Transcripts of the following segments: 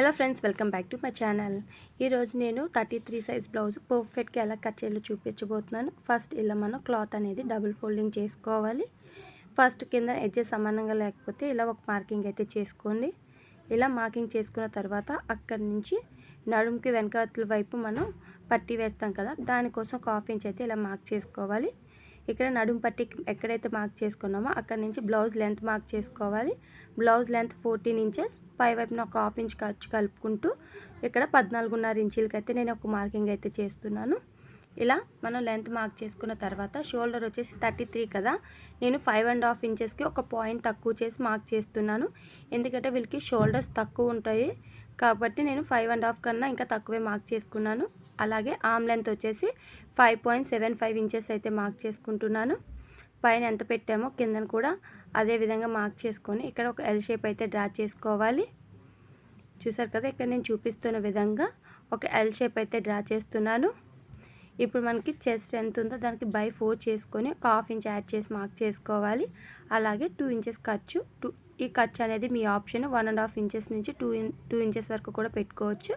Hello friends welcome back to my channel ఈరోజు నేను thirty three size blouse పర్ఫెక్ట్గా ఎలా కట్ చేయాలో చూపించబోతున్నాను. ఫస్ట్ ఇలా మనం క్లాత్ అనేది డబుల్ ఫోల్డింగ్ చేసుకోవాలి. ఫస్ట్ కింద ఎడ్జెస్ సమానంగా లేకపోతే ఇలా ఒక మార్కింగ్ అయితే చేసుకోండి. ఇలా మార్కింగ్ చేసుకున్న తర్వాత అక్కడి నుంచి నడుముకి వెనకాతల వైపు మనం పట్టి వేస్తాం కదా దానికోసం ఒక హాఫ్ ఇంచ్ అయితే ఇలా మార్క్ చేసుకోవాలి. ఇక్కడ నడుము పట్టికి ఎక్కడైతే మార్క్ చేసుకున్నామో అక్కడ నుంచి బ్లౌజ్ లెంత్ మార్క్ చేసుకోవాలి. బ్లౌజ్ లెంత్ ఫోర్టీన్ ఇంచెస్ పై వైపున ఒక హాఫ్ ఇంచ్ ఖర్చు కలుపుకుంటూ ఇక్కడ పద్నాలుగున్నర ఇంచులకి అయితే నేను ఒక మార్కింగ్ అయితే చేస్తున్నాను. ఇలా మనం లెంత్ మార్క్ చేసుకున్న తర్వాత షోల్డర్ వచ్చేసి థర్టీ త్రీ కదా నేను ఫైవ్ అండ్ హాఫ్ ఇంచెస్కి ఒక పాయింట్ తక్కువ చేసి మార్క్ చేస్తున్నాను. ఎందుకంటే వీళ్ళకి షోల్డర్స్ తక్కువ ఉంటాయి కాబట్టి నేను ఫైవ్ అండ్ హాఫ్ కన్నా ఇంకా తక్కువే మార్క్ చేసుకున్నాను. అలాగే ఆమ్ లెంత్ వచ్చేసి five point seven five inches అయితే మార్క్ చేసుకుంటున్నాను. పైన ఎంత పెట్టామో కిందన కూడా అదే విధంగా మార్క్ చేసుకొని ఇక్కడ ఒక ఎల్ షేప్ అయితే డ్రా చేసుకోవాలి. చూసారు కదా ఇక్కడ నేను చూపిస్తున్న విధంగా ఒక ఎల్ షేప్ అయితే డ్రా చేస్తున్నాను. ఇప్పుడు మనకి చెస్ట్ ఎంత ఉందో దానికి బై ఫోర్ చేసుకొని ఒక హాఫ్ ఇంచ్ యాడ్ చేసి మార్క్ చేసుకోవాలి. అలాగే టూ ఇంచెస్ ఖర్చు టూ ఈ ఖర్చు అనేది మీ option one and half inches నుంచి టూ టూ ఇంచెస్ వరకు కూడా పెట్టుకోవచ్చు.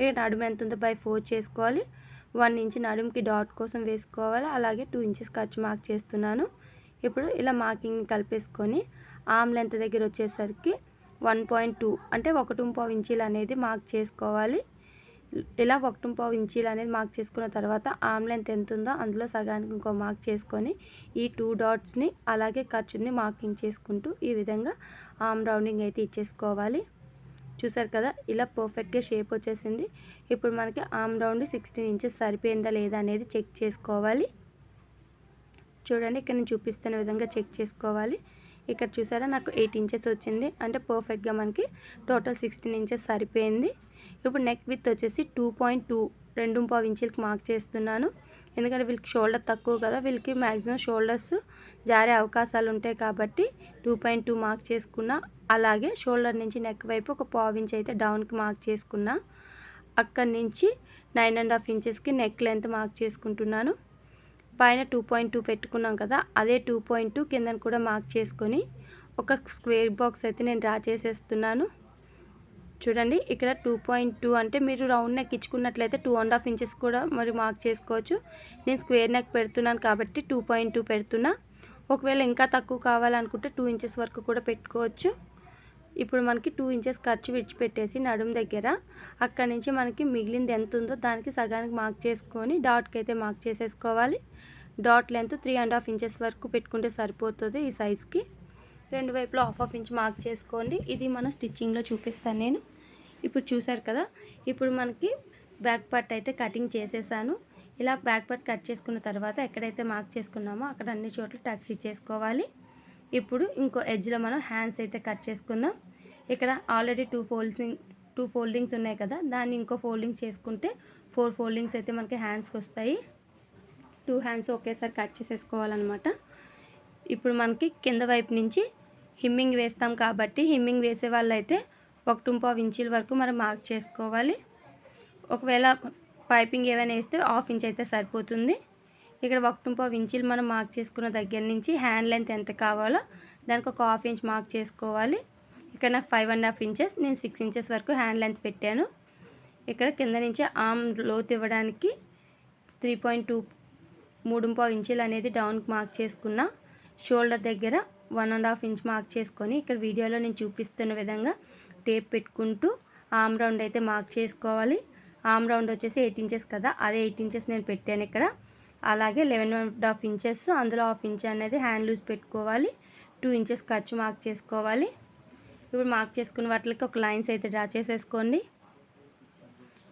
ఇక నడుము ఎంత ఉందో బై ఫోర్ చేసుకోవాలి. వన్ ఇంచ్ నడుముకి డాట్ కోసం వేసుకోవాలి. అలాగే టూ ఇంచెస్ ఖర్చు మార్క్ చేస్తున్నాను. ఇప్పుడు ఇలా మార్కింగ్ కలిపేసుకొని ఆమ్ లెంత్ దగ్గర వచ్చేసరికి వన్ పాయింట్ టూ అంటే ఒకటి పావు ఇంచీలు అనేది మార్క్ చేసుకోవాలి. ఇలా ఒకటి పావు ఇంచీలు అనేది మార్క్ చేసుకున్న తర్వాత ఆమ్ లెంత్ ఎంత ఉందో అందులో సగానికి ఇంకో మార్క్ చేసుకొని ఈ టూ డాట్స్ని అలాగే ఖర్చుని మార్కింగ్ చేసుకుంటూ ఈ విధంగా ఆమ్ రౌండింగ్ అయితే ఇచ్చేసుకోవాలి. చూసారు కదా ఇలా పర్ఫెక్ట్గా షేప్ వచ్చేసింది. ఇప్పుడు మనకి ఆమ్ రౌండ్ సిక్స్టీన్ ఇంచెస్ సరిపోయిందా లేదా అనేది చెక్ చేసుకోవాలి. చూడండి ఇక్కడ నేను చూపిస్తున్న విధంగా చెక్ చేసుకోవాలి. ఇక్కడ చూసారా నాకు ఎయిట్ ఇంచెస్ వచ్చింది. అంటే పర్ఫెక్ట్గా మనకి టోటల్ సిక్స్టీన్ ఇంచెస్ సరిపోయింది. ఇప్పుడు నెక్ విత్ వచ్చేసి టూ పాయింట్ టూ రెండు పావు ఇంచులకి మార్క్ చేస్తున్నాను. ఎందుకంటే వీళ్ళకి షోల్డర్ తక్కువ కదా వీళ్ళకి మ్యాక్సిమం షోల్డర్స్ జారే అవకాశాలు ఉంటాయి కాబట్టి టూ పాయింట్ టూ మార్క్ చేసుకున్న అలాగే షోల్డర్ నుంచి నెక్ వైపు ఒక పావు ఇంచ్ అయితే డౌన్కి మార్క్ చేసుకున్నా. అక్కడి నుంచి నైన్ అండ్ హాఫ్ ఇంచెస్కి నెక్ లెంత్ మార్క్ చేసుకుంటున్నాను. పైన టూ పాయింట్ టూ పెట్టుకున్నాం కదా అదే టూ పాయింట్ టూ కిందన కూడా మార్క్ చేసుకొని ఒక స్క్వేర్ బాక్స్ అయితే నేను డ్రా చేసేస్తున్నాను. చూడండి ఇక్కడ టూ పాయింట్ టూ అంటే మీరు రౌండ్ నెక్ ఇచ్చుకున్నట్లయితే టూ అండ్ హాఫ్ ఇంచెస్ కూడా మరి మార్క్ చేసుకోవచ్చు. నేను స్క్వేర్ నెక్ పెడుతున్నాను కాబట్టి టూ పాయింట్ టూ పెడుతున్నా. ఒకవేళ ఇంకా తక్కువ కావాలనుకుంటే టూ ఇంచెస్ వరకు కూడా పెట్టుకోవచ్చు. ఇప్పుడు మనకి టూ ఇంచెస్ ఖర్చు విడిచిపెట్టేసి నడుము దగ్గర అక్కడ నుంచి మనకి మిగిలింది ఎంత ఉందో దానికి సగానికి మార్క్ చేసుకొని డాట్కి అయితే మార్క్ చేసేసుకోవాలి. Dot length three and half inches వరకు పెట్టుకుంటే సరిపోతుంది ఈ సైజ్కి రెండు వైపులో హాఫ్ హాఫ్ ఇంచ్ మార్క్ చేసుకోండి. ఇది మన స్టిచ్చింగ్లో చూపిస్తాను నేను. ఇప్పుడు చూసారు కదా ఇప్పుడు మనకి బ్యాక్ పార్ట్ అయితే కటింగ్ చేసేసాను. ఇలా బ్యాక్ పార్ట్ కట్ చేసుకున్న తర్వాత ఎక్కడైతే మార్క్ చేసుకున్నామో అక్కడ అన్ని చోట్ల టక్స్ ఇచ్చేసుకోవాలి ఇప్పుడు ఇంకో ఎడ్జ్లో మనం హ్యాండ్స్ అయితే కట్ చేసుకుందాం. ఇక్కడ already two folding two foldings ఉన్నాయి కదా దాన్ని ఇంకో ఫోల్డింగ్స్ చేసుకుంటే ఫోర్ ఫోల్డింగ్స్ అయితే మనకి హ్యాండ్స్కి వస్తాయి. టూ హ్యాండ్స్ ఒకేసారి కట్ చేసేసుకోవాలన్నమాట. ఇప్పుడు మనకి కింద వైపు నుంచి హిమ్మింగ్ వేస్తాం కాబట్టి హిమ్మింగ్ వేసే వాళ్ళైతే ఒక టుంపావు ఇంచీల వరకు మనం మార్క్ చేసుకోవాలి. ఒకవేళ పైపింగ్ ఏమైనా వేస్తే హాఫ్ ఇంచ్ అయితే సరిపోతుంది. ఇక్కడ ఒక టుంపావు ఇంచీలు మనం మార్క్ చేసుకున్న దగ్గర నుంచి హ్యాండ్ లెంత్ ఎంత కావాలో దానికి ఒక హాఫ్ ఇంచ్ మార్క్ చేసుకోవాలి. ఇక్కడ నాకు ఫైవ్ అండ్ హాఫ్ ఇంచెస్ నేను సిక్స్ ఇంచెస్ వరకు హ్యాండ్ లెంత్ పెట్టాను. ఇక్కడ కింద నుంచి ఆమ్ లోతు ఇవ్వడానికి త్రీ పాయింట్ టూ మూడు పావు ఇంచులు అనేది డౌన్కి మార్క్ చేసుకున్న. షోల్డర్ దగ్గర one and half inch mark చేసుకొని ఇక్కడ వీడియోలో నేను చూపిస్తున్న విధంగా టేప్ పెట్టుకుంటూ ఆమ్ రౌండ్ అయితే మార్క్ చేసుకోవాలి. ఆమ్ రౌండ్ వచ్చేసి ఎయిట్ ఇంచెస్ కదా అదే ఎయిట్ ఇంచెస్ నేను పెట్టాను ఇక్కడ. అలాగే లెవెన్ అండ్ హాఫ్ ఇంచెస్ అందులో హాఫ్ ఇంచ్ అనేది హ్యాండ్ లూజ్ పెట్టుకోవాలి. టూ ఇంచెస్ ఖర్చు మార్క్ చేసుకోవాలి. ఇప్పుడు మార్క్ చేసుకున్న వాటికి ఒక లైన్స్ అయితే డ్రా చేసేసుకోండి.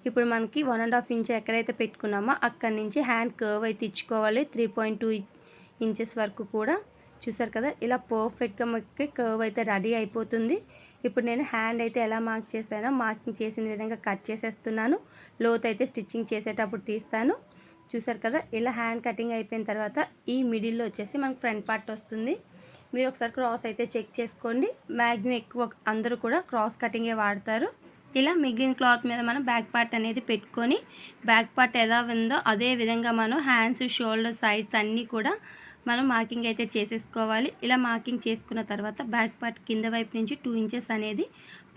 ఇప్పుడు మనకి వన్ అండ్ హాఫ్ ఇంచ్ ఎక్కడైతే పెట్టుకున్నామో అక్కడి నుంచి హ్యాండ్ కర్వ్ అయితే ఇచ్చుకోవాలి. త్రీ పాయింట్ టూ ఇంచెస్ వరకు కూడా. చూసారు కదా ఇలా పర్ఫెక్ట్గా మనకి కర్వ్ అయితే రెడీ అయిపోతుంది. ఇప్పుడు నేను హ్యాండ్ అయితే ఎలా మార్క్ చేశానో మార్కింగ్ చేసిన విధంగా కట్ చేసేస్తున్నాను. లోత్ అయితే స్టిచ్చింగ్ చేసేటప్పుడు తీస్తాను. చూసారు కదా ఇలా హ్యాండ్ కటింగ్ అయిపోయిన తర్వాత ఈ మిడిల్లో వచ్చేసి మనకు ఫ్రంట్ పార్ట్ వస్తుంది. మీరు ఒకసారి క్రాస్ అయితే చెక్ చేసుకోండి. మ్యాక్సిమం ఎక్కువ అందరూ కూడా క్రాస్ కటింగే వాడతారు. ఇలా మిగిలిన క్లాత్ మీద మనం బ్యాక్ పార్ట్ అనేది పెట్టుకొని బ్యాక్ పార్ట్ ఎలా ఉందో అదే విధంగా మనం హ్యాండ్స్ షోల్డర్ సైడ్స్ అన్నీ కూడా మనం మార్కింగ్ అయితే చేసేసుకోవాలి. ఇలా మార్కింగ్ చేసుకున్న తర్వాత బ్యాక్ పార్ట్ కింద వైపు నుంచి టూ ఇంచెస్ అనేది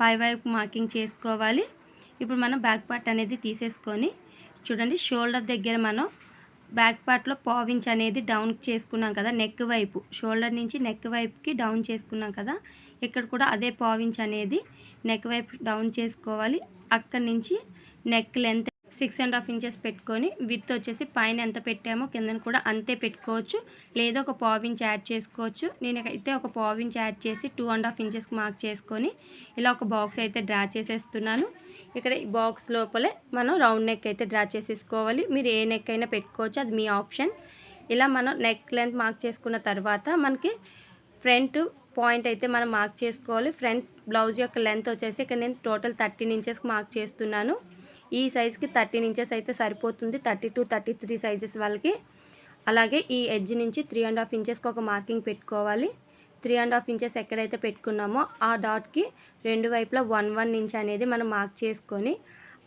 పై వైపు మార్కింగ్ చేసుకోవాలి. ఇప్పుడు మనం బ్యాక్ పార్ట్ అనేది తీసేసుకొని చూడండి షోల్డర్ దగ్గర మనం బ్యాక్ పార్ట్లో పావించ్ అనేది డౌన్ చేసుకున్నాం కదా నెక్ వైపు. షోల్డర్ నుంచి నెక్ వైపుకి డౌన్ చేసుకున్నాం కదా ఇక్కడ కూడా అదే పావించ్ అనేది నెక్ వైపు డౌన్ చేసుకోవాలి. అక్కడి నుంచి neck length six and half inches పెట్టుకొని విత్ వచ్చేసి పైన ఎంత పెట్టామో కిందన కూడా అంతే పెట్టుకోవచ్చు. లేదా ఒక పావించ్ యాడ్ చేసుకోవచ్చు. నేనైతే ఒక పావించ్ యాడ్ చేసి టూ అండ్ హాఫ్ ఇంచెస్కి మార్క్ చేసుకొని ఇలా ఒక బాక్స్ అయితే డ్రా చేసేస్తున్నాను. ఇక్కడ ఈ బాక్స్ లోపలే మనం రౌండ్ నెక్ అయితే డ్రా చేసేసుకోవాలి. మీరు ఏ నెక్ అయినా పెట్టుకోవచ్చు. అది మీ ఆప్షన్ ఇలా మనం నెక్ లెంత్ మార్క్ చేసుకున్న తర్వాత మనకి ఫ్రంట్ పాయింట్ అయితే మనం మార్క్ చేసుకోవాలి. ఫ్రంట్ బ్లౌజ్ యొక్క లెంత్ వచ్చేసి ఇక్కడ నేను టోటల్ థర్టీన్ ఇంచెస్కి మార్క్ చేస్తున్నాను. ఈ సైజ్కి థర్టీన్ ఇంచెస్ అయితే సరిపోతుంది. Thirty two thirty three sizes వాళ్ళకి. అలాగే ఈ ఎడ్జ్ నుంచి త్రీ అండ్ హాఫ్ ఇంచెస్కి ఒక మార్కింగ్ పెట్టుకోవాలి. త్రీ అండ్ హాఫ్ ఇంచెస్ ఎక్కడైతే పెట్టుకున్నామో ఆ డాట్కి రెండు వైపులా వన్ వన్ ఇంచ్ అనేది మనం మార్క్ చేసుకొని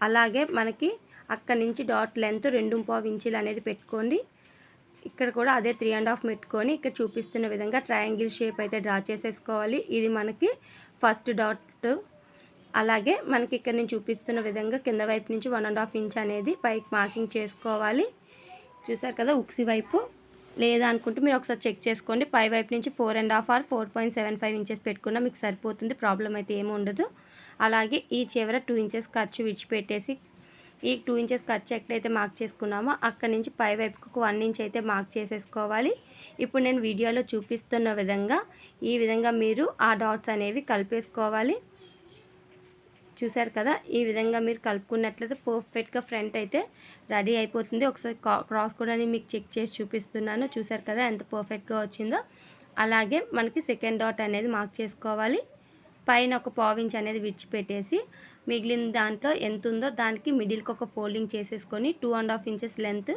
అలాగే మనకి అక్కడి నుంచి డాట్ లెంత్ రెండు పావు ఇంచులు అనేది పెట్టుకోండి. ఇక్కడ కూడా అదే త్రీ అండ్ హాఫ్ పెట్టుకొని ఇక్కడ చూపిస్తున్న విధంగా ట్రయాంగిల్ షేప్ అయితే డ్రా చేసేసుకోవాలి. ఇది మనకి ఫస్ట్ డాట్ అలాగే మనకి ఇక్కడ నేను చూపిస్తున్న విధంగా కింద వైపు నుంచి వన్ అండ్ హాఫ్ ఇంచ్ అనేది పైకి మార్కింగ్ చేసుకోవాలి. చూసారు కదా ఉక్సి వైపు. లేదా అనుకుంటే మీరు ఒకసారి చెక్ చేసుకోండి. పై వైపు నుంచి four and half or four point seven five inches పెట్టుకున్నా మీకు సరిపోతుంది ప్రాబ్లం అయితే ఏమి ఉండదు. అలాగే ఈ చివర టూ ఇంచెస్ ఖర్చు విడిచిపెట్టేసి ఈ టూ ఇంచెస్ ఖర్చు ఎక్కడైతే మార్క్ చేసుకున్నామో అక్కడి నుంచి పై వైపుకు వన్ ఇంచ్ అయితే మార్క్ చేసేసుకోవాలి. ఇప్పుడు నేను వీడియోలో చూపిస్తున్న విధంగా ఈ విధంగా మీరు ఆ డాట్స్ అనేవి కలిపేసుకోవాలి. చూసారు కదా ఈ విధంగా మీరు కలుపుకున్నట్లయితే పర్ఫెక్ట్గా ఫ్రంట్ అయితే రెడీ అయిపోతుంది. ఒకసారి క్రాస్ కూడా మీకు చెక్ చేసి చూపిస్తున్నాను. చూసారు కదా ఎంత పర్ఫెక్ట్గా వచ్చిందో. అలాగే మనకి సెకండ్ డాట్ అనేది మార్క్ చేసుకోవాలి. పైన ఒక పావించ్ అనేది విడిచిపెట్టేసి మిగిలిన దాంట్లో ఎంత ఉందో దానికి మిడిల్కి ఒక ఫోల్డింగ్ చేసేసుకొని two and half inches length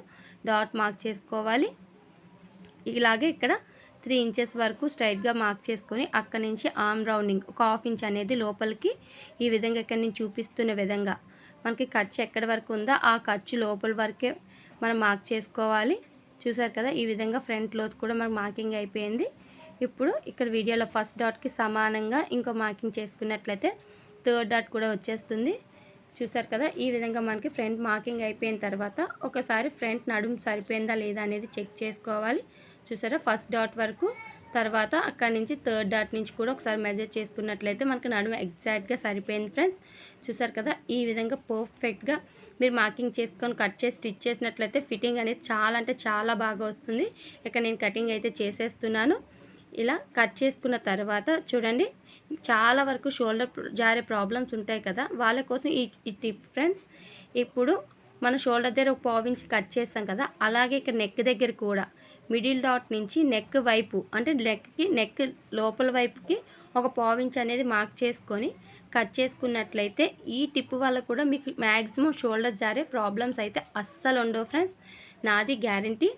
dot mark చేసుకోవాలి. ఇలాగే ఇక్కడ త్రీ ఇంచెస్ వరకు స్ట్రైట్గా మార్క్ చేసుకొని అక్కడి నుంచి ఆర్మ్ రౌండింగ్ ఒక హాఫ్ ఇంచ్ అనేది లోపలికి ఈ విధంగా ఇక్కడ నేను చూపిస్తున్న విధంగా. మనకి ఖర్చు ఎక్కడి వరకు ఉందో ఆ ఖర్చు లోపల వరకే మనం మార్క్ చేసుకోవాలి. చూసారు కదా ఈ విధంగా ఫ్రంట్ లోత్ కూడా మనకు మార్కింగ్ అయిపోయింది. ఇప్పుడు ఇక్కడ వీడియోలో ఫస్ట్ డాట్కి సమానంగా ఇంకో మార్కింగ్ చేసుకున్నట్లయితే థర్డ్ డాట్ కూడా వచ్చేస్తుంది. చూసారు కదా ఈ విధంగా మనకి ఫ్రంట్ మార్కింగ్ అయిపోయిన తర్వాత ఒకసారి ఫ్రంట్ నడుము సరిపోయిందా లేదా అనేది చెక్ చేసుకోవాలి. చూసారా? ఫస్ట్ డాట్ వరకు. తర్వాత అక్కడి నుంచి థర్డ్ డాట్ నుంచి కూడా ఒకసారి మెజర్ చేసుకున్నట్లయితే మనకి నడుము ఎగ్జాక్ట్గా సరిపోయింది ఫ్రెండ్స్. చూసారు కదా? ఈ విధంగా పర్ఫెక్ట్గా మీరు మార్కింగ్ చేసుకొని కట్ చేసి స్టిచ్ చేసినట్లయితే ఫిట్టింగ్ అనేది చాలా అంటే చాలా బాగా వస్తుంది. ఇక్కడ నేను కటింగ్ అయితే చేసేస్తున్నాను. ఇలా కట్ చేసుకున్న తర్వాత చూడండి చాలా వరకు షోల్డర్ జారే ప్రాబ్లమ్స్ ఉంటాయి కదా? వాళ్ళ కోసం ఈ ఈ టిప్ ఫ్రెండ్స్. ఇప్పుడు మన షోల్డర్ దగ్గర ఒక పావించి కట్ చేస్తాం కదా? అలాగే ఇక్కడ నెక్ దగ్గర కూడా. మిడిల్ డాట్ నుంచి నెక్ వైపు అంటే నెక్కి నెక్ లోపల వైపుకి ఒక పావించ్ అనేది మార్క్ చేసుకొని కట్ చేసుకున్నట్లయితే ఈ టిప్ వల్ల కూడా మీకు మ్యాక్సిమం షోల్డర్ జారే ప్రాబ్లమ్స్ అయితే అస్సలు ఉండవు ఫ్రెండ్స్. నాది గ్యారంటీ.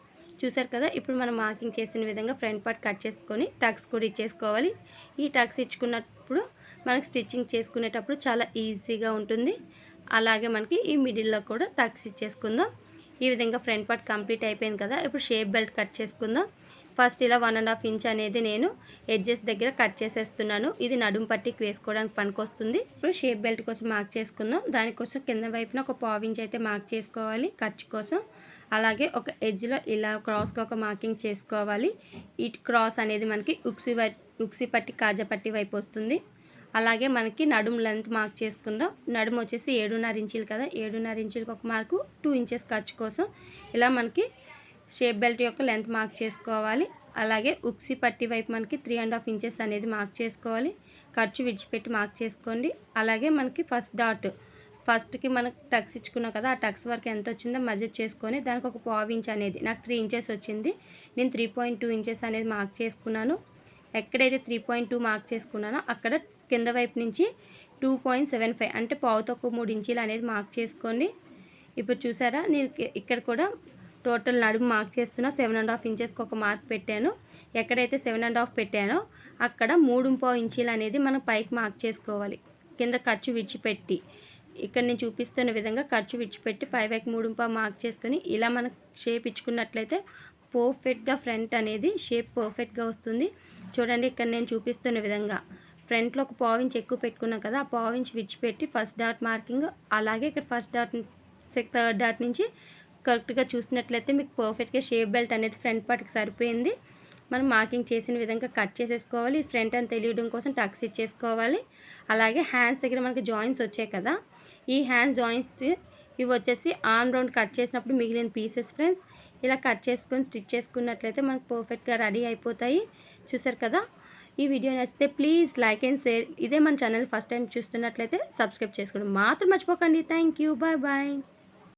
చూసారు కదా ఇప్పుడు మనం మార్కింగ్ చేసిన విధంగా ఫ్రంట్ పార్ట్ కట్ చేసుకొని టక్స్ కూడా ఇచ్చేసుకోవాలి. ఈ టక్స్ ఇచ్చుకున్నప్పుడు మనకి స్టిచ్చింగ్ చేసుకునేటప్పుడు చాలా ఈజీగా ఉంటుంది. అలాగే మనకి ఈ మిడిల్లో కూడా టక్స్ ఇచ్చేసుకుందాం. ఈ విధంగా ఫ్రంట్ పార్ట్ కంప్లీట్ అయిపోయింది కదా. ఇప్పుడు షేప్ బెల్ట్ కట్ చేసుకుందాం. ఫస్ట్ ఇలా వన్ అండ్ హాఫ్ ఇంచ్ అనేది నేను ఎడ్జెస్ దగ్గర కట్ చేసేస్తున్నాను. ఇది నడుము పట్టికి వేసుకోవడానికి పనికొస్తుంది. ఇప్పుడు షేప్ బెల్ట్ కోసం మార్క్ చేసుకుందాం. దానికోసం కింద వైపున ఒక పావు ఇంచ్ అయితే మార్క్ చేసుకోవాలి ఖర్చు కోసం. అలాగే ఒక ఎడ్జ్లో ఇలా క్రాస్గా ఒక మార్కింగ్ చేసుకోవాలి. ఇట్ క్రాస్ అనేది మనకి ఉక్సి వై ఉక్సి పట్టి కాజా పట్టి వైపు వస్తుంది. అలాగే మనకి నడుము లెంత్ మార్క్ చేసుకుందాం. నడుము వచ్చేసి ఏడున్నర ఇంచులు కదా. ఏడున్నర ఇంచులకు ఒక మార్కు టూ ఇంచెస్ ఖర్చు కోసం ఇలా మనకి షేప్ బెల్ట్ యొక్క లెంత్ మార్క్ చేసుకోవాలి. అలాగే ఉక్సి పట్టి వైపు మనకి త్రీ అండ్ హాఫ్ ఇంచెస్ అనేది మార్క్ చేసుకోవాలి. ఖర్చు విడిచిపెట్టి మార్క్ చేసుకోండి. అలాగే మనకి ఫస్ట్ డాట్ ఫస్ట్కి మనకు టక్స్ ఇచ్చుకున్నాం కదా ఆ టక్స్ వరకు ఎంత వచ్చిందో మజర్ చేసుకొని దానికి ఒక పావు ఇంచ్ అనేది నాకు త్రీ ఇంచెస్ వచ్చింది. నేను త్రీ పాయింట్ టూ ఇంచెస్ అనేది మార్క్ చేసుకున్నాను. ఎక్కడైతే త్రీ పాయింట్ టూ మార్క్ చేసుకున్నానో అక్కడ కింద వైపు నుంచి టూ పాయింట్ సెవెన్ ఫైవ్ అంటే పావు తక్కువ మూడు ఇంచీలు అనేది మార్క్ చేసుకోండి. ఇప్పుడు చూసారా నేను ఇక్కడ కూడా టోటల్ నడుము మార్క్ చేస్తున్నా. సెవెన్ అండ్ హాఫ్ ఇంచెస్కి ఒక మార్క్ పెట్టాను. ఎక్కడైతే సెవెన్ అండ్ హాఫ్ పెట్టానో అక్కడ మూడు పావు ఇంచీలు అనేది మనం పైకి మార్క్ చేసుకోవాలి. కింద ఖర్చు విడిచిపెట్టి ఇక్కడ నేను చూపిస్తున్న విధంగా ఖర్చు విడిచిపెట్టి పై వైపు మూడు పావు మార్క్ చేసుకొని ఇలా మనం షేప్ ఇచ్చుకున్నట్లయితే పర్ఫెక్ట్గా ఫ్రంట్ అనేది షేప్ పర్ఫెక్ట్గా వస్తుంది. చూడండి ఇక్కడ నేను చూపిస్తున్న విధంగా ఫ్రంట్లో ఒక పావించ్ ఎక్కువ పెట్టుకున్నాం కదా ఆ పావించ్ విడిచిపెట్టి ఫస్ట్ డాట్ మార్కింగ్ అలాగే ఇక్కడ ఫస్ట్ డాట్ థర్డ్ డాట్ నుంచి కరెక్ట్గా చూసినట్లయితే మీకు పర్ఫెక్ట్గా షేప్ బెల్ట్ అనేది ఫ్రంట్ పార్ట్కి సరిపోయింది. మనం మార్కింగ్ చేసిన విధంగా కట్ చేసేసుకోవాలి ఫ్రంట్ అని తెలియడం కోసం టక్స్ ఇచ్చేసుకోవాలి. అలాగే హ్యాండ్స్ దగ్గర మనకి జాయింట్స్ వచ్చాయి కదా ఈ హ్యాండ్ జాయింట్స్ ఇవి వచ్చేసి ఆన్ రౌండ్ కట్ చేసినప్పుడు మిగిలిన పీసెస్ ఫ్రెండ్స్ ఇలా కట్ చేసుకొని స్టిచ్ చేసుకున్నట్లయితే మనకు పర్ఫెక్ట్గా రెడీ అయిపోతాయి. చూసారు కదా ఈ వీడియో నచ్చితే ప్లీజ్ లైక్ అండ్ షేర్ ఇదే మన ఛానల్ ఫస్ట్ టైం చూస్తున్నట్లయితే సబ్స్క్రైబ్ చేసుకోవడం మాత్రం మర్చిపోకండి. Thank you bye bye